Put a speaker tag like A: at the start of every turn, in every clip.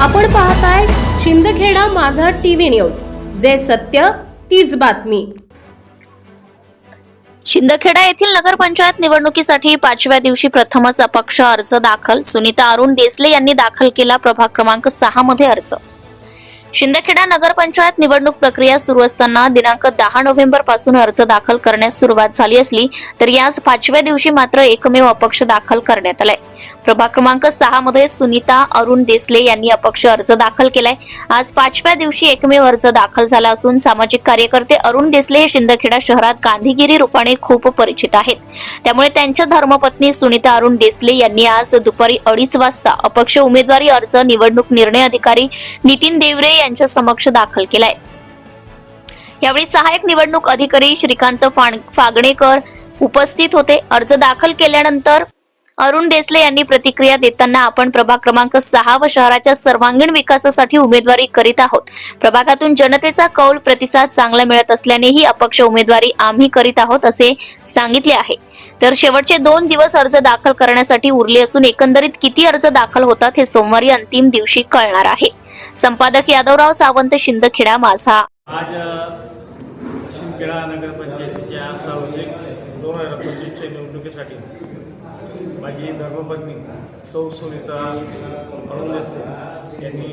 A: आपण पाहताय शिंदखेडा माझा टीव्ही न्यूज. जे सत्य तीच बातमी.
B: शिंदखेडा येथील नगरपंचायत निवडणुकीसाठी पाचव्या दिवशी प्रथमच अपक्ष अर्ज दाखल. सुनीता अरुण देसले यांनी दाखल केला प्रभाग क्रमांक सहा मध्ये अर्ज. शिंदखेडा नगरपंचायत निवडणूक प्रक्रिया सुरू असताना दिनांक दहा नोव्हेंबरपासून अर्ज दाखल करण्यास सुरुवात झाली असली तरी आज पाचव्या दिवशी मात्र एकमेव अपक्ष दाखल करण्यात आलाय. प्रभाग क्रमांक सहा मध्ये सुनीता अरुण देसले यांनी अपक्ष अर्ज दाखल केलाय. आज पाचव्या दिवशी एकमेव अर्ज दाखल झाला असून सामाजिक कार्यकर्ते अरुण देसले हे शिंदखेडा शहरात गांधीगिरी रूपाने खूप परिचित आहेत. त्यामुळे त्यांच्या धर्मपत्नी सुनीता अरुण देसले यांनी आज दुपारी अडीच वाजता अपक्ष उमेदवारी अर्ज निवडणूक निर्णय अधिकारी नितीन देवरे यांच्या समक्ष दाखल केलाय. यावेळी सहाय्यक निवडणूक अधिकारी श्रीकांत फागणेकर उपस्थित होते. अर्ज दाखल केल्यानंतर अरुण देसले यांनी प्रतिक्रिया देताना आपण प्रभाग क्रमांक सहा व शहराच्या सर्वांगीण विकासासाठी उमेदवारी करीत आहोत. प्रभागातून जनतेचा कौल प्रतिसाद चांगला मिळत असल्याने ही अपक्ष उमेदवारी आम्ही करीत आहोत असे सांगितले आहे. तर शेवटचे दोन दिवस अर्ज दाखल करण्यासाठी उरले असून एकंदरीत किती अर्ज दाखल होतात हे सोमवारी अंतिम दिवशी कळणार आहे. संपादक यादवराव सावंत शिंदखेडा माझा.
C: आज शिंदखेडा नगरपंचायतीच्या सार्वजनिक दोन हजार पंचवीसच्या निवडणुकीसाठी माझी धर्मपत्नी सौ सुनीता अरुण देशमुख यांनी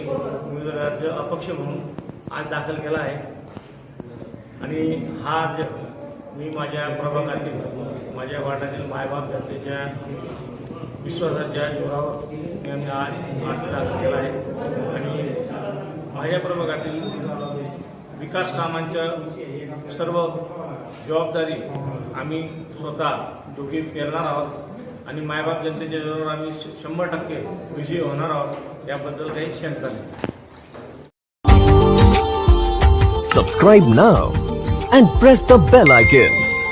C: अर्ज अपक्ष म्हणून आज दाखल केला आहे. आणि हा अर्ज मी माझ्या प्रभागातील माझ्या वार्डातील मायबाप जनतेच्या विश्वासाच्या जोरावर मी आज अर्ज दाखल केला आहे. आणि माझ्या प्रभागातील विकास कामांच्या सर्व जबाबदारी आम्ही स्वतः दोघी पेरणार आहोत. आणि मायबाप जनतेच्या जोरावर आम्ही श- शंभर टक्के विजयी होणार आहोत. याबद्दल काही शंका नाही.
D: Subscribe now and press the bell icon.